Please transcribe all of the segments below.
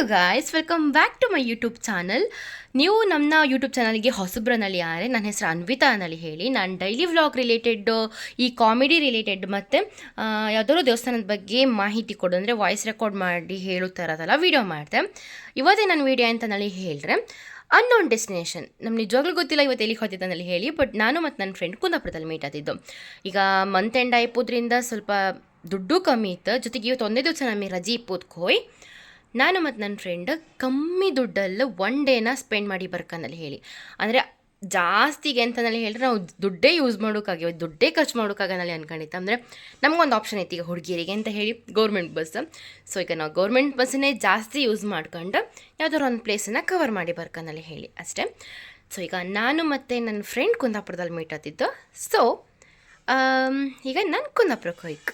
Hello guys welcome back to my YouTube channel ನೀವು ನಮ್ಮ YouTube ಚಾನಲ್ಗೆ ಹೊಸಬ್ರನಲ್ಲಿ ಯಾರೆ, ನನ್ನ ಹೆಸರು ಅನ್ವಿತಾ ಅನ್ನಲ್ಲಿ ಹೇಳಿ. ನಾನು ಡೈಲಿ ವ್ಲಾಗ್ ರಿಲೇಟೆಡ್ ಈ ಕಾಮಿಡಿ ರಿಲೇಟೆಡ್ ಮತ್ತು ಯಾವುದಾದ್ರು ದೇವಸ್ಥಾನದ ಬಗ್ಗೆ ಮಾಹಿತಿ ಕೊಡು ಅಂದರೆ ವಾಯ್ಸ್ ರೆಕಾರ್ಡ್ ಮಾಡಿ ಹೇಳೋ ಥರದಲ್ಲ ವೀಡಿಯೋ ಮಾಡಿದೆ. ಇವತ್ತೇ ನನ್ನ ವೀಡಿಯೋ ಅಂತ ನಲ್ಲಿ ಹೇಳಿದ್ರೆ ಅನ್ನೋನ್ ಡೆಸ್ಟಿನೇಷನ್ ನಮ್ಮ ನಿಜವಾಗ್ಲೂ ಗೊತ್ತಿಲ್ಲ ಇವತ್ತು ಎಲ್ಲಿಗೆ ಹೋಗ್ತಿದ್ದೆ ಹೇಳಿ ಬಟ್ ನಾನು ಮತ್ತು ನನ್ನ ಫ್ರೆಂಡ್ ಕುಂದಾಪುರದಲ್ಲಿ ಮೀಟ್ ಆದಿದ್ದು ಈಗ ಮಂತ್ ಎಂಡ್ ಆಯ್ಪೋದ್ರಿಂದ ಸ್ವಲ್ಪ ದುಡ್ಡು ಕಮ್ಮಿ ಇತ್ತು. ಜೊತೆಗೆ ಇವತ್ತು ಒಂದೇ ದಿವಸ ನಮಗೆ ರಜೆ ಇಪ್ಪೋದ್ಕೋಯ್ ನಾನು ಮತ್ತು ನನ್ನ ಫ್ರೆಂಡ್ ಕಮ್ಮಿ ದುಡ್ಡಲ್ಲಿ ಒನ್ ಡೇನ ಸ್ಪೆಂಡ್ ಮಾಡಿ ಬರ್ಕನಲ್ಲಿ ಹೇಳಿ. ಅಂದರೆ ಜಾಸ್ತಿಗೆ ಅಂತನಲ್ಲಿ ಹೇಳಿದ್ರೆ ನಾವು ದುಡ್ಡೇ ಯೂಸ್ ಮಾಡೋಕ್ಕಾಗಿ, ದುಡ್ಡೇ ಖರ್ಚು ಮಾಡೋಕ್ಕಾಗನಲ್ಲಿ ಅನ್ಕೊಂಡಿತ್ತು. ಅಂದರೆ ನಮಗೊಂದು ಆಪ್ಷನ್ ಐತಿ ಈಗ ಹುಡುಗಿಯರಿಗೆ ಅಂತ ಹೇಳಿ ಗೌರ್ಮೆಂಟ್ ಬಸ್ ಸೊ ಈಗ ನಾವು ಗೌರ್ಮೆಂಟ್ ಬಸ್ಸನ್ನೇ ಜಾಸ್ತಿ ಯೂಸ್ ಮಾಡ್ಕೊಂಡು ಯಾವ್ದಾದ್ರು ಒಂದು ಪ್ಲೇಸನ್ನು ಕವರ್ ಮಾಡಿ ಬರ್ಕನಲ್ಲಿ ಹೇಳಿ ಅಷ್ಟೇ. ಸೊ ಈಗ ನಾನು ಮತ್ತು ನನ್ನ ಫ್ರೆಂಡ್ ಕುಂದಾಪುರದಲ್ಲಿ ಮೀಟ್ ಆತಿದ್ದು ಸೊ ಈಗ ನಾನು ಕುಂದಾಪುರಕ್ಕೆ ಹೋಯ್ತು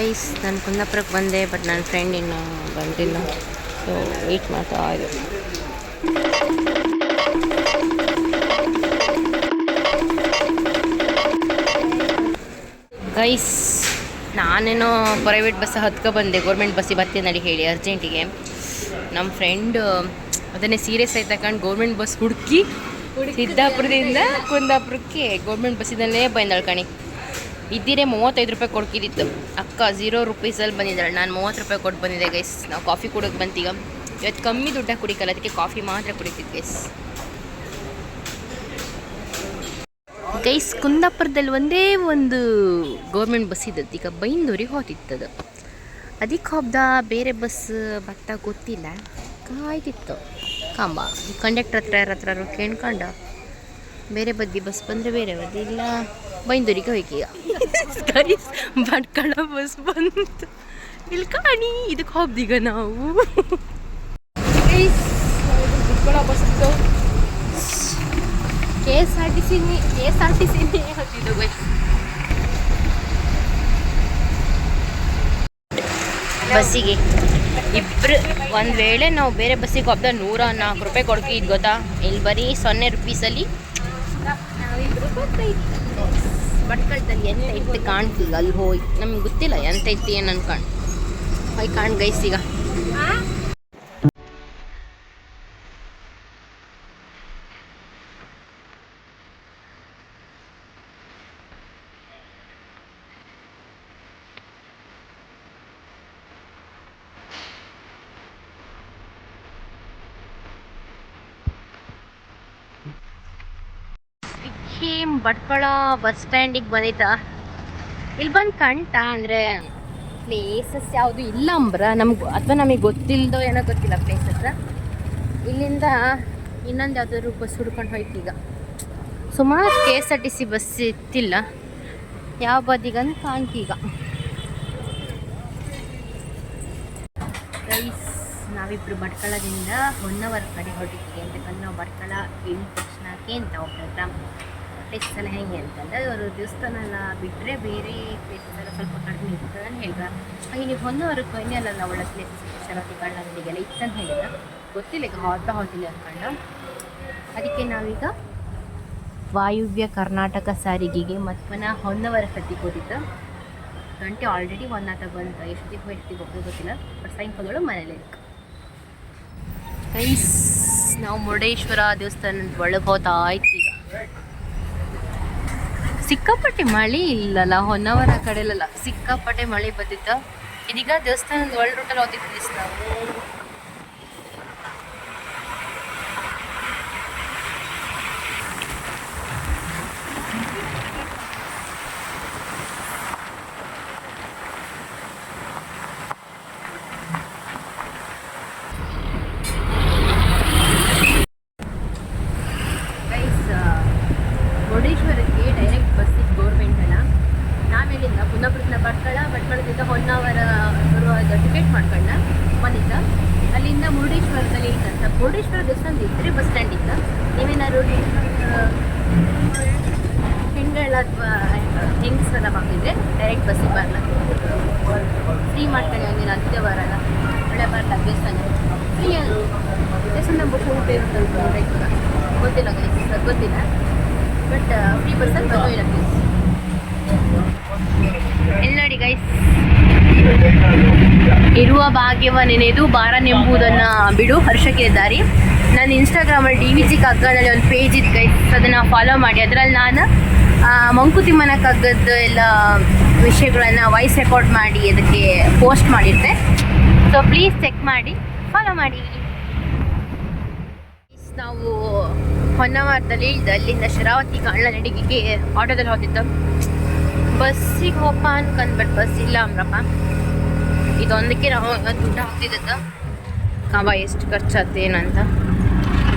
ಗೈಸ್ ನಾನು ಕುಂದಾಪುರಕ್ಕೆ ಬಂದೆ ಬಟ್ ನನ್ನ ಫ್ರೆಂಡ್ ಇನ್ನೂ ಬಂದಿಲ್ಲ. ಸೊ ವೆಯ್ಟ್ ಮಾಡ್ತಾ ಇದೆ ಗೈಸ್ ನಾನೇನೋ ಪ್ರೈವೇಟ್ ಬಸ್ ಹತ್ಕೊ ಬಂದೆ. ಗೌರ್ಮೆಂಟ್ ಬಸ್ಸಿಗೆ ಬರ್ತೀನಿ ನಡಿ ಹೇಳಿ ಅರ್ಜೆಂಟಿಗೆ ನಮ್ಮ ಫ್ರೆಂಡ್ ಅದನ್ನೇ ಸೀರಿಯಸ್ ಆಗಿ ತಗೊಂಡು ಗೌರ್ಮೆಂಟ್ ಬಸ್ ಹುಡುಕಿ ಸಿದ್ದಾಪುರದಿಂದ ಕುಂದಾಪುರಕ್ಕೆ ಗೌರ್ಮೆಂಟ್ ಬಸ್ಸಿನಲ್ಲೇ ಬಂದಳು ಕಣಿ. ಇದ್ದಿರೇ ಮೂವತ್ತೈದು ರೂಪಾಯಿ ಕೊಡ್ಕಿದ್ದಿತ್ತು ಅಕ್ಕ ಝೀರೋ ರುಪೀಸಲ್ಲಿ ಬಂದಿದ್ದಾಳೆ. ನಾನು ಮೂವತ್ತು ರೂಪಾಯಿ ಕೊಟ್ಟು ಬಂದಿದ್ದೆ ಗೈಸ್ ನಾವು ಕಾಫಿ ಕುಡಿಯೋಕೆ ಬಂತೀಗ. ಇವತ್ತು ಕಮ್ಮಿ ದುಡ್ಡಾಗಿ ಕುಡಿಕಲ್ಲ, ಅದಕ್ಕೆ ಕಾಫಿ ಮಾತ್ರ ಕುಡಿತಿದ್ದು ಗೈಸ್ ಗೈಸ್ ಕುಂದಾಪುರದಲ್ಲಿ ಒಂದೇ ಒಂದು ಗೌರ್ಮೆಂಟ್ ಬಸ್ ಇದ್ದದ್ದು. ಈಗ ಬೈಂದೂರಿಗೆ ಹೋತಿತ್ತದು ಅದಕ್ಕೆ ಹೋಗ್ದ ಬೇರೆ ಬಸ್ ಬರ್ತಾ ಗೊತ್ತಿಲ್ಲ. ಕಾಯ್ತಿತ್ತು. ಕಾಂಬ. ಕಂಡಕ್ಟರ್ ಹತ್ರ ಯಾರ ಹತ್ರ ಕೇಳ್ಕೊಂಡ. ಬೇರೆ ಬದ್ದಿ ಬಸ್ ಬಂದರೆ ಬೇರೆ ಬದ್ದಿ ಇಲ್ಲ. ಬೈಂದೂರಿಗೆ ಹೋಯ್ಕೀಗ ಗೈಸ್ ಭಟ್ಕಳ ಬಸ್ ಬಂತು. ಇಲ್ಲಿ ಕಾಣಿ ಇದಕ್ಕೆ ಹೋಗ್ದೀಗ ನಾವು. ಕೆ ಎಸ್ ಆರ್ ಟಿ ಸಿನಿ ಕೆ ಎಸ್ ಆರ್ ಟಿ ಸಿನಿ ಹೋಗ್ತಿದ್ದು ಗೈಸ್ ಬಸ್ಸಿಗೆ. ಇಬ್ರು ಒಂದು ವೇಳೆ ನಾವು ಬೇರೆ ಬಸ್ಸಿಗೆ ಹೋಗ್ದ ನೂರ ನಾಲ್ಕು ರೂಪಾಯಿ ಕೊಡ್ಕಿದ್ ಗೊತ್ತಾ? ಇಲ್ಲಿ ಬರೀ ಸೊನ್ನೆ ರುಪೀಸಲ್ಲಿ ಭಟ್ಕಳದಲ್ಲಿ ಎಂತ ಇತ್ತು ಕಾಣ್ತೀಗ ಅಲ್ಲಿ ಹೋಗಿ ನಮ್ಗೆ ಗೊತ್ತಿಲ್ಲ ಎಂತ ಇತ್ತು, ಏನು ಅನ್ಕೊಂಡು ಹೋಗಿ ಕಾಣ್ ಗೈಸ್ ಈಗ. ಭಟ್ಕಳ ಬಸ್ ಸ್ಟ್ಯಾಂಡಿಗೆ ಬಂದಿತ್ತಾ ಇಲ್ಲಿ ಬಂದು ಕಂಟ ಅಂದರೆ ಪ್ಲೇಸಸ್ ಯಾವುದು ಇಲ್ಲ ಅಂಬ್ರ. ನಮ್ಗೆ ಅಥವಾ ನಮಗೆ ಗೊತ್ತಿಲ್ಲದೋ ಏನೋ ಗೊತ್ತಿಲ್ಲ ಪ್ಲೇಸಸ್ ಇಲ್ಲಿಂದ ಇನ್ನೊಂದು ಯಾವ್ದಾದ್ರು ಬಸ್ ಹುಡ್ಕೊಂಡು ಹೋಯ್ತು ಈಗ. ಸುಮಾರು K S R T C bus ಇತ್ತಿಲ್ಲ. ಯಾವ ಬದಿಗಂತ ಕಾಣ್ತೀಗ ನಾವಿಬ್ರು ಭಟ್ಕಳದಿಂದ ಹೊನ್ನವರ ಕಡೆ ಹೊರಟಿದ್ದೀವಿ ಬಂದು ನಾವು ಭಟ್ಕಳ ಇಳಿದ ತಕ್ಷಣಕ್ಕೆ ಅಂತ ಒಬ್ಬರ ಪ್ಲೇಸೆಲ್ಲ ಹೆಂಗೆ ಅಂತಂದ್ರೆ ಅವರು ದೇವಸ್ಥಾನ ಬಿಟ್ಟರೆ ಬೇರೆ ಪ್ಲೇಸಸ್ ಎಲ್ಲ ಸ್ವಲ್ಪ ಕಡಿಮೆ ಇರ್ತದೆ ನಾನು ಹೇಳಿದ ಹಾಗೆ ನೀವು ಹೊನ್ನವರಕ್ಕೆ ಕೊನೆ ಅಲ್ಲ ನಾವು ಒಳ್ಳೆ ಪ್ಲೇಸಸ್ ಅಂಗಡಿಗೆಲ್ಲ ಕಳ್ಳಂಗಡಿಗೆಲ್ಲ ಇತ್ತಂತ ಹೇಳಿದ ಗೊತ್ತಿಲ್ಲ, ಈಗ ಹಾಲ್ತಾ ಹಾಲ್ತಿಲ್ಲ ಅಂದ್ಕೊಂಡ. ಅದಕ್ಕೆ ನಾವೀಗ ವಾಯುವ್ಯ ಕರ್ನಾಟಕ ಸಾರಿಗೆಗೆ ಮತ್ವನ ಹೊನ್ನವರ ಸದ್ದಿಗೆ ಕೂತಿದ್ದ ಗಂಟೆ ಆಲ್ರೆಡಿ ಒನ್ ಆತ ಬಂತ ಎಷ್ಟು ಹೋಯ್ತಿಗೆ ಹೋಗೋದು ಗೊತ್ತಿಲ್ಲ ಬಟ್ ಸಾಯಂಕಾಲಗಳು ಮನೇಲಿ. ಕೈಸ್ ನಾವು ಮುರುಡೇಶ್ವರ ದೇವಸ್ಥಾನದ ಒಳಗೆ ಹೋತಾ ಆಯ್ತು ಈಗ ಸಿಕ್ಕಾಪಟ್ಟೆ ಮಳೆ ಇಲ್ಲಲ್ಲ ಹೊನ್ನವರ ಕಡೆಲೆಲ್ಲ ಸಿಕ್ಕಾಪಟ್ಟೆ ಮಳೆ ಬಂದಿತ್ತು? ಇದೀಗ ದೇವಸ್ಥಾನದ ಒಳ ರೂಟಲ್ಲಿ ಹೋಗಿ ನಾವು ಗೈಸ್ ಮುರುಡೇಶ್ವರಕ್ಕೆ ಡೈರೆಕ್ಟ್ ಬಸ್ ಇತ್ತು ಗೌರ್ಮೆಂಟ್ ಅಲ್ಲ ನಾವೇಲಿಂದ ಕುಂದಾಪುರದಿಂದ ಭಟ್ಕಳ ಭಟ್ಕಳದಿಂದ ಹೊನ್ನಾವರ ಬರುವಾಗ ಟಿಕೆಟ್ ಮಾಡ್ಕೊಂಡ ಬಂದಿದ್ದ ಮುರುಡೇಶ್ವರದಲ್ಲಿ ಅಂತ ಮುರುಡೇಶ್ವರ ದೇವಸ್ಥಾನ ಇದ್ರೆ ಬಸ್ ಸ್ಟ್ಯಾಂಡಿಂದ ನೀವೇನಾದ್ರು ಹೆಣ್ಗಳ ಅಥವಾ ಎಲ್ಲ ಬಂದಿದ್ರೆ ಡೈರೆಕ್ಟ್ ಬಸ್ಸಿಗೆ ಬರಲ್ಲ. ಫ್ರೀ ಮಾಡ್ತಾನೆ ಒಂದಿನ ಅಂತ್ಯ ಬರಲ್ಲ ಒಳ್ಳೆ ಬರಲ್ಲ ದೇವಸ್ಥಾನ. ಫ್ರೀ ದೇವಸ್ಥಾನ ಬುಕ್ ಊಟ ಇರುತ್ತಂತ ಮುರುಡೇಶ್ವರ ಗೊತ್ತಿಲ್ಲ ಗೈಸ್ ಗೊತ್ತಿಲ್ಲ. ಬಟ್ ಫ್ರೀ ಬಸ್ಸಲ್ಲಿ ಬಂದು ಇಲ್ಲ ಪ್ಲೀಸ್ ಇಲ್ಲಿ ನೋಡಿ ಗೈಸ್ ಇರುವ ಭಾಗ್ಯವ ನೆನೆದು ಬಾರನೆಂಬುದನ್ನು ಬಿಡು, ಹರ್ಷಕ್ಕೆ ದಾರಿ ನಾನು ಇನ್ಸ್ಟಾಗ್ರಾಮಲ್ಲಿ ಡಿ ವಿ ಜಿ ಕಗ್ಗದಲ್ಲಿ ಒಂದು ಪೇಜ್ ಇತ್ತು ಗೈಸ್ ಅದನ್ನು ಫಾಲೋ ಮಾಡಿ. ಅದರಲ್ಲಿ ನಾನು ಮಂಕುತಿಮ್ಮನ ಕಗ್ಗದ ಎಲ್ಲ ವಿಷಯಗಳನ್ನು ವಾಯ್ಸ್ ರೆಕಾರ್ಡ್ ಮಾಡಿ ಅದಕ್ಕೆ ಪೋಸ್ಟ್ ಮಾಡಿರ್ತೆ ಸೊ ಪ್ಲೀಸ್ ಚೆಕ್ ಮಾಡಿ ಫಾಲೋ ಮಾಡಿ. ನಾವು ಹೊನ್ನವಾರದಲ್ಲಿ ಇಳಿದು ಅಲ್ಲಿಂದ ಶರಾವತಿ ಕಾಳ್ನಡಿಗೆಗೆ ಆಟೋದಲ್ಲಿ ಹೋಗಿದ್ದು. ಬಸ್ಸಿಗೆ ಹೋಗಪ್ಪ ಅನ್ಕೊಂಡ್ಬಿಟ್ಟು ಬಟ್ ಬಸ್ ಇಲ್ಲ ಅಮ್ರಪ್ಪ ಇದೊಂದಕ್ಕೆ ನಾವು ದುಡ್ಡು ಹಾಕ್ತಿದ್ದದ್ದು. ಕಾವ ಎಷ್ಟು ಖರ್ಚಾಗ್ತದೆ ಏನಂತ.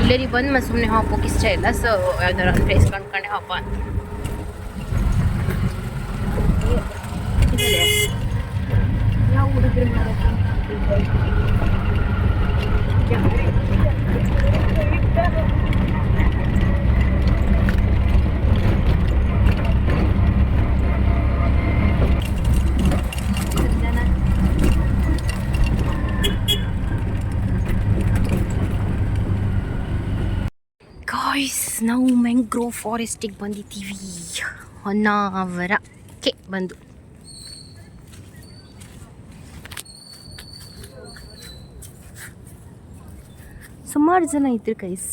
ಇಲ್ಲರಿ ಬಂದು ಮತ್ತೆ ಸುಮ್ಮನೆ ಹೋಗೋಕೆ ಇಷ್ಟ ಇಲ್ಲ. ಸೊ ಯಾವ್ದಾರ ಪ್ಲೇಸ್ ಕಂಡ್ಕೊಂಡೆ ಹಬ್ಬ ಅಂತ. ಇಲ್ಲೇ. ಯಾವ ಹುಡುಗರು ಜನ ಗಾಯ್ಸ್ ನಾವು ಮ್ಯಾಂಗ್ರೋವ್ ಫಾರೆಸ್ಟಿಗೆ ಬಂದಿದ್ದೀವಿ ಹೊನ್ನಾವರಕ್ಕೆ ಬಂದು ಸುಮಾರು ಜನ ಇದ್ರು ಕೈಸ್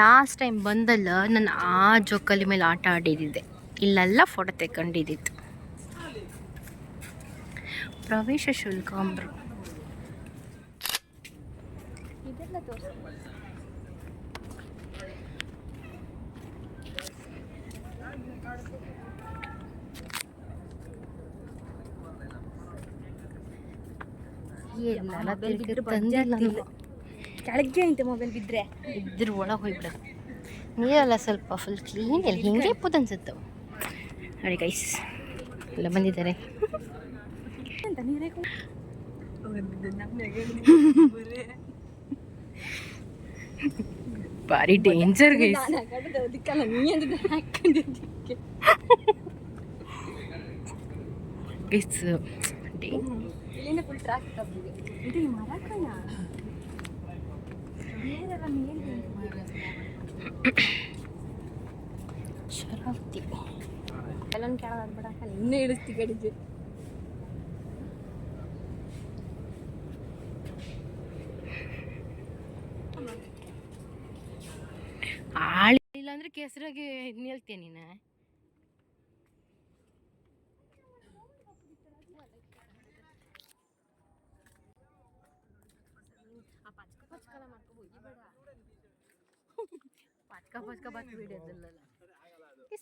ಲಾಸ್ಟ್ ಟೈಮ್ ಬಂದಲ್ಲ, ನಾನು ಆ ಜೋಕಾಲಿ ಮೇಲೆ ಆಟ ಆಡಿದ್ದೆ. ಇಲ್ಲೆಲ್ಲ ಫೋಟೋ ತೆಕ್ಕೊಂಡಿದ್ದಿತ್ತು ಪ್ರವೇಶ ಶುಲ್ಕ ಅಂಬ್ರು ಇದೆಲ್ಲ ತೋರಿಸ್ ಎಲ್ಲ ತಿರ್ಗಿ ತಂದಿಲ್ಲ ಅಂದ್ರೆ ಕೆಳಗೆ ಐತೆ ಮೊಬೈಲ್ ಬಿದ್ದರೆ ಇದ್ರ ಒಳಗೆ ಹೋಗ್ಬಿಡೋದು. ನೀರೆಲ್ಲ ಸ್ವಲ್ಪ ಫುಲ್ ಕ್ಲೀನ್ ಎಲ್ಲ ಹಿಂಗೆ ಇಪ್ಪತ್ತು ಅನ್ಸುತ್ತೆ. ನೋಡಿ ಗೈಸ್ ಎಲ್ಲ ಬಂದಿದ್ದಾರೆ. ಭಾರಿ ಡೇಂಜರ್ ಗೈಸ್ ನಾನು ಅಂದ್ರೆ ಇಲ್ಲಿಂದ ಫುಲ್ ಇದು ಮರಕಣ ಮೇಲೆ ಶರಾವತಿ. ಎಲ್ಲೊಂದು ಕೆಳಗೆ ಬಿಡ ಇನ್ನೂ ಇಳಿಸ್ತಿ ಗಡಿಗೆ ಆಳಿಲ್ಲ ಅಂದ್ರೆ ಕೆಸರಾಗಿ ನಿಲ್ತೀನಿ ನೀನು? ಪಚ್ಕ ಕಬಾತ್ ಬತ್ ಬಿಡೋದಿಲ್ಲ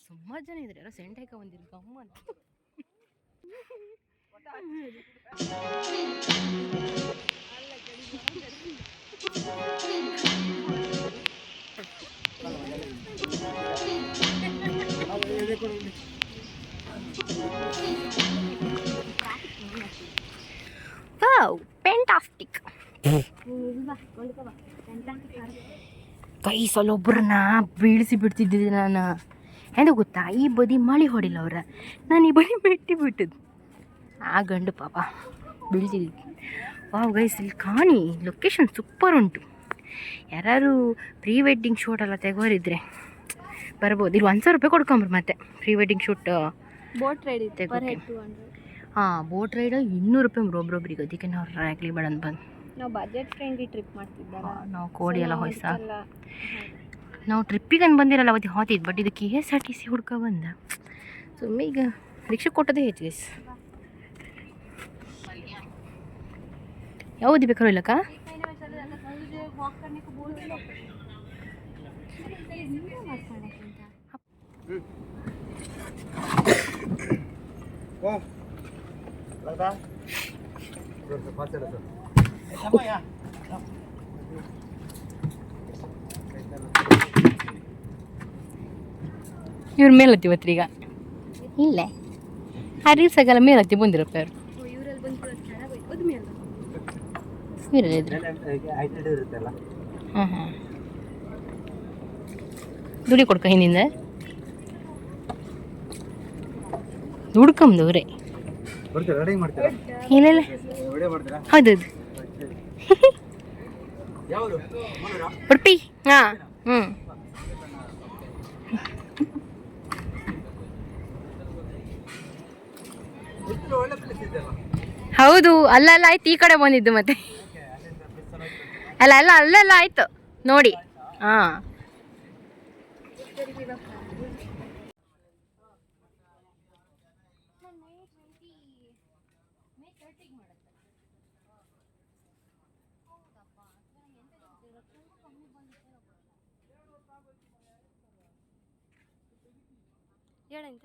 ಸುಮಾರು ಜನ ಇದ್ರೆ ಯಾರೋ ಸೆಂಟೈಕ ಬಂದಿರು ಗಮ್ಮ ಅಂತ ಕೈ ಸಲೊಬ್ಬರನ್ನ ಬೀಳಿಸಿ ಬಿಡ್ತಿದ್ದಿದ್ದೆ ನಾನು. ಏನು ಗೊತ್ತಾ ಈ ಬದಿ ಮಳೆ ಹೊಡಿಲ್ಲ ಅವ್ರ. ನಾನು ಈ ಬದಿ ಬೆಟ್ಟಿ ಬಿಟ್ಟದ್ದು. ಆ ಗಂಡು ಪಾಪ ಬೀಳ್ತಿದ್ದೆ. ವಾವ್ ಗೈಸ್ ಇಲ್ಲಿ ಕಾಣಿ ಲೊಕೇಶನ್ ಸೂಪರ್ ಉಂಟು. ಯಾರು ಪ್ರೀ ವೆಡ್ಡಿಂಗ್ ಶೂಟ್ ಎಲ್ಲ ತೆಗೋರಿದ್ರೆ ಬರ್ಬೋದು. ಇಲ್ಲಿ ಒಂದು ಸಾವಿರ ರೂಪಾಯಿ ಕೊಡ್ಕೊಂಬ್ರಿ ಮತ್ತೆ pre wedding shoot boat ride hundred ಹಾಂ ಬೋಟ್ ರೈಡ್ ಇನ್ನೂರು ರೂಪಾಯಿ ಒಬ್ಬೊಬ್ರಿಗೆ ಅದಕ್ಕೆ ನಾವು ರಾಗ್ಲಿ ಬೇಡ ಅಂತ ಬಂದು. ನಾವು ಬಜೆಟ್ ಫ್ರೆಂಡ್ಲಿ ಟ್ರಿಪ್ ಮಾಡ್ತಿದ್ದಲ್ಲ ನಾವು ಕೋಡಿ ಎಲ್ಲ ಹೊಯ್ಸ ನಾವು ಟ್ರಿಪ್ಪಿಗೆ ಅಂತ ಬಂದಿರಲ್ಲ ಅವತ್ತು ಹೋತಿದ್ದು ಬಟ್ ಇದು K S R T C ಹುಡ್ಕ ಬಂದ ಸುಮ್ಮನೆ ಈಗ ರಿಕ್ಷಾ ಕೊಟ್ಟದೇ ಹೆಚ್ಚು ಗೈಸ್ ಯಾವುದು ಬೇಕಾರೋ ಇಲ್ಲಕ್ಕ Kung. Lata. Good, faster sir. ಇವ್ರ ಮೇಲತ್ತಿ ಇವತ್ತು ಈಗ ಇಲ್ಲೇ ಆ ರೀಲ್ಸಾಗೆಲ್ಲ ಮೇಲತ್ತಿ ಬಂದಿರಪ್ಪ ಇವ್ರು ಇವರಲ್ಲಿ ಬಂದು ಚೆನ್ನಾಗಿ ಹೋದ್ ಮೇಲೆ ಇರಲಿದ್ರೆ ಐಟೆಡ್ ಇರುತ್ತಲ್ಲ ಹಾಂ ಹಾಂ ದುಡಿ ಕೊಡ್ಕ ಹಿಂದಿಂದ ದುಡ್ಕಂದವ್ರೆ ಬರ್ತೀರಾ ರೆಡಿ ಮಾಡ್ತೀರಾ ಇಲ್ಲ ವಿಡಿಯೋ ಮಾಡ್ತೀರಾ ಹೌದೌದು ಯಾವುದು ಉಡುಪಿ? ಹಾಂ. ಹೌದು, ಅಲ್ಲೆಲ್ಲ ಆಯ್ತು, ಈ ಕಡೆ ಬಂದಿದ್ದು ಮತ್ತೆ. ಅಲ್ಲ ಅಲ್ಲ, ಅಲ್ಲೆಲ್ಲ ಆಯ್ತು. ನೋಡಿ. ಹಾಂ. ಹೇಳಂತ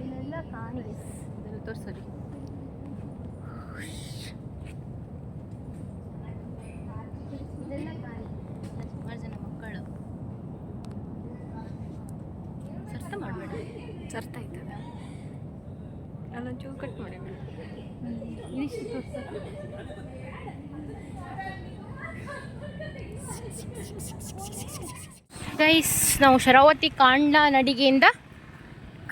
ಇಲ್ಲೆಲ್ಲ ಕಾಣಿಸ್ ಇದನ್ನು ತೋರಿಸೋರಿ ಕಟ್ ಮಾಡಿ ಗೈಸ್, ನಾವು ಶರಾವತಿ ಕಾಂಡ ನಡಿಗೆಯಿಂದ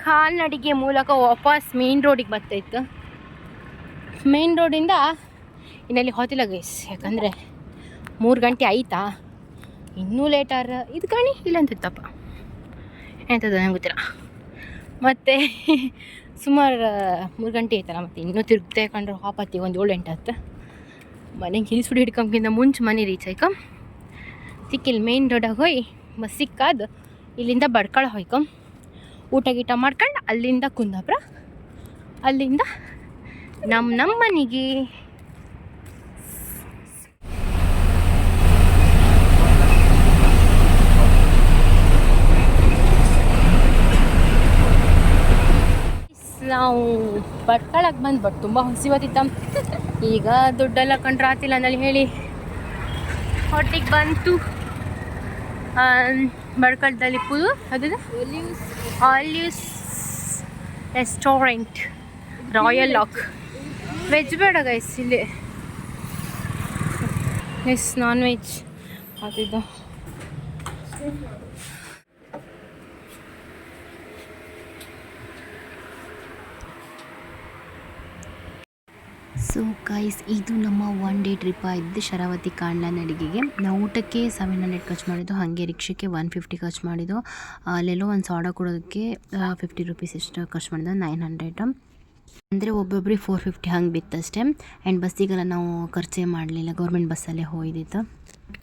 ಕಾಲ್ನಡಿಗೆ ಮೂಲಕ ವಾಪಸ್ ಮೇನ್ ರೋಡಿಗೆ ಬರ್ತಾಯಿತ್ತು ಮೇನ್ ರೋಡಿಂದ ಇನ್ನಲ್ಲಿ ಹೋತಿಲ್ಲ ಗೈಸ್, ಯಾಕಂದರೆ ಮೂರು ಗಂಟೆ ಆಯ್ತಾ? ಇನ್ನೂ ಲೇಟಾರ ಇದು ಕಾಣಿ ಇಲ್ಲ ಅಂತಿತ್ತಪ್ಪ ಎಂಥದ್ದು ನಂಗೆ ಗೊತ್ತಿಲ್ಲ. ಮತ್ತು ಸುಮಾರು ಮೂರು ಗಂಟೆ ಆಯ್ತಲ್ಲ ಮತ್ತು ಇನ್ನೂ ತಿರುಗ್ತಾ ಕಂಡ್ರೆ ಹಾಪತ್ತಿ ಒಂದು ಏಳು ಎಂಟು ಹತ್ತು ಮನೆಗೆ ಹಿಲ್ಸುಡಿ ಹಿಡ್ಕೊಂಬಕ್ಕಿಂತ ಮುಂಚೆ ಮನೆ ರೀಚ್ ಆಯ್ಕ. ಸಿಕ್ಕಿಲ್ಲ ಮೇನ್ ರೋಡಾಗ ಹೋಯ್ ಬಸ್ ಸಿಕ್ಕಾದ ಇಲ್ಲಿಂದ ಬಡ್ಕಳ ಹೋಯ್ಕಂ. ಊಟ ಗೀಟ ಮಾಡ್ಕೊಂಡು ಅಲ್ಲಿಂದ ಕುಂದಾಪುರ, ಅಲ್ಲಿಂದ ನಮ್ಮ ನಮ್ಮ ಮನೆಗೆ. ನಾವು ಬಡ್ಕಳಕ್ಕೆ ಬಂದು ಬಟ್ ತುಂಬ ಹೊಸಿವತ್ತಿತ್ತ ಈಗ ದುಡ್ಡೆಲ್ಲ ಕಂಡ್ರೆ ಆತಿಲ್ಲ ಅಂದಲ್ಲಿ ಹೇಳಿ ಹೊಟ್ಟಿಗೆ ಬಂತು. ಬಡ್ಕಳದಲ್ಲಿ ಪುದು ಅದಿದೆ? ಆಲ್ಯೂಸ್ ರೆಸ್ಟೋರೆಂಟ್ ರಾಯಲ್ ಲಾಕ್ ವೆಜ್ ಬೇಡ ಗೈಸ್ ಇಲ್ಲಿ. ಎಸ್ ನಾನ್ ವೆಜ್ ಅದಿದ್ದು ಸೊ ಗೈಸ್ ಇದು ನಮ್ಮ ಒನ್ ಡೇ ಟ್ರಿಪ್ ಆಗಿದ್ದು ಶರಾವತಿ ಕಾಂಡ್ಲ ನಡಿಗೆಗೆ. ನಾವು ಊಟಕ್ಕೆ ಸೆವೆನ್ ಹಂಡ್ರೆಡ್ ಖರ್ಚು ಮಾಡಿದ್ದು, ಹಾಗೆ ರಿಕ್ಷಕ್ಕೆ ಒನ್ ಫಿಫ್ಟಿ ಖರ್ಚು ಮಾಡಿದ್ದು. ಅಲ್ಲೆಲ್ಲೋ ಒಂದು ಸಾಡ ಕೊಡೋದಕ್ಕೆ ಫಿಫ್ಟಿ ರುಪೀಸ್ ಎಷ್ಟು ಖರ್ಚು ಮಾಡಿದ್ದು ನೈನ್ ಹಂಡ್ರೆಡ್ ಅಂದರೆ ಒಬ್ಬೊಬ್ರಿಗೆ ಫೋರ್ ಫಿಫ್ಟಿ ಹಂಗೆ ಬಿತ್ತಷ್ಟೇ. ಆ್ಯಂಡ್ ಬಸ್ಸಿಗೆಲ್ಲ ನಾವು ಖರ್ಚೇ ಮಾಡಲಿಲ್ಲ ಗೌರ್ಮೆಂಟ್ ಬಸ್ಸಲ್ಲೇ ಹೋಯ್ದಿತ್ತು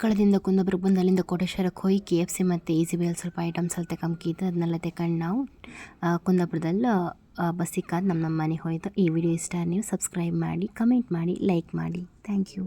ಕಳದಿಂದ ಕುಂದಾಪುರಕ್ಕೆ ಬಂದು ಅಲ್ಲಿಂದ ಕೋಟೇಶ್ವರಕ್ಕೆ ಹೋಗಿ ಕೆ ಎಫ್ ಸಿ ಮತ್ತು ಈಸಿ ಅಲ್ಲಿ ಸ್ವಲ್ಪ ಐಟಮ್ಸ್ ಅಲ್ಲಿ ಅದನ್ನೆಲ್ಲ ತಗೊಂಡು ನಾವು ಕುಂದಾಪುರದಲ್ಲಿ ಬಸ್ ಸಿಕ್ಕಾದ ನಮ್ಮ ನಮ್ಮ ಮನೆ ಹೋಯಿತು. ಈ ವಿಡಿಯೋ ಇಷ್ಟ ನೀವು ಸಬ್ಸ್ಕ್ರೈಬ್ ಮಾಡಿ ಕಮೆಂಟ್ ಮಾಡಿ ಲೈಕ್ ಮಾಡಿ. Thank you